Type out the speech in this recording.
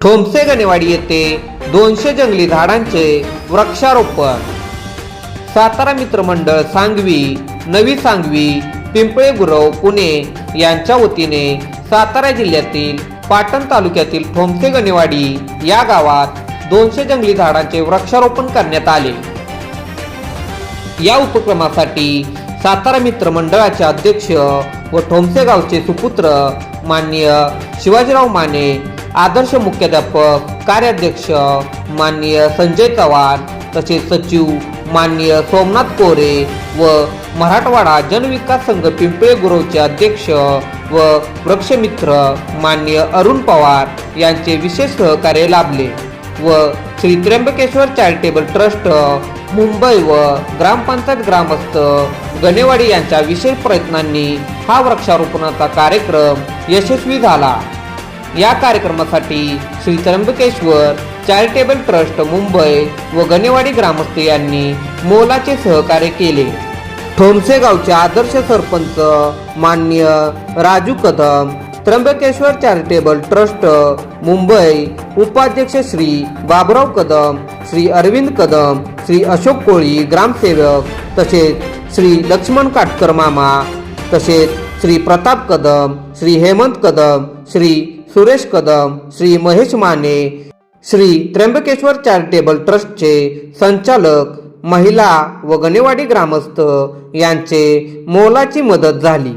ठोंबसे गणेवाडी येथे दोनशे जंगली झाडांचे वृक्षारोपण. सातारा मित्रमंडळ सांगवी नवी सांगवी पिंपळे गुरव पुणे यांच्या वतीने सातारा जिल्ह्यातील पाटण तालुक्यातील ठोंबसे गणेवाडी या गावात दोनशे जंगली झाडांचे वृक्षारोपण करण्यात आले. या उपक्रमासाठी सातारा मित्र मंडळाचे अध्यक्ष व ठोंबसे गावचे सुपुत्र माननीय शिवाजीराव माने आदर्श मुख्याध्यापक कार्याध्यक्ष माननीय संजय चव्हाण तसेच सचिव माननीय सोमनाथ कोरे व मराठवाडा जनविकास संघ पिंपळे गुरुचे अध्यक्ष व वृक्षमित्र माननीय अरुण पवार यांचे विशेष सहकार्य लाभले व श्री त्र्यंबकेश्वर चॅरिटेबल ट्रस्ट मुंबई व ग्रामपंचायत ग्रामस्थ गणेवाडी यांच्या विशेष प्रयत्नांनी हा वृक्षारोपणाचा कार्यक्रम यशस्वी झाला. या कार्यक्रमासाठी श्री त्र्यंबकेश्वर चॅरिटेबल ट्रस्ट मुंबई व गणेवाडी ग्रामस्थ यांनी मोलाचे सहकार्य केले. ठोमसे गावचे आदर्श सरपंच मान्य राजू कदम त्र्यंबकेश्वर चॅरिटेबल ट्रस्ट मुंबई उपाध्यक्ष श्री बाबराव कदम श्री अरविंद कदम श्री अशोक कोळी ग्रामसेवक तसेच श्री लक्ष्मण काटकर मामा तसेच श्री प्रताप कदम श्री हेमंत कदम श्री सुरेश कदम श्री महेश माने श्री त्र्यंबकेश्वर चॅरिटेबल ट्रस्टचे संचालक महिला व गणेवाडी ग्रामस्थ यांचे मोलाची मदत झाली.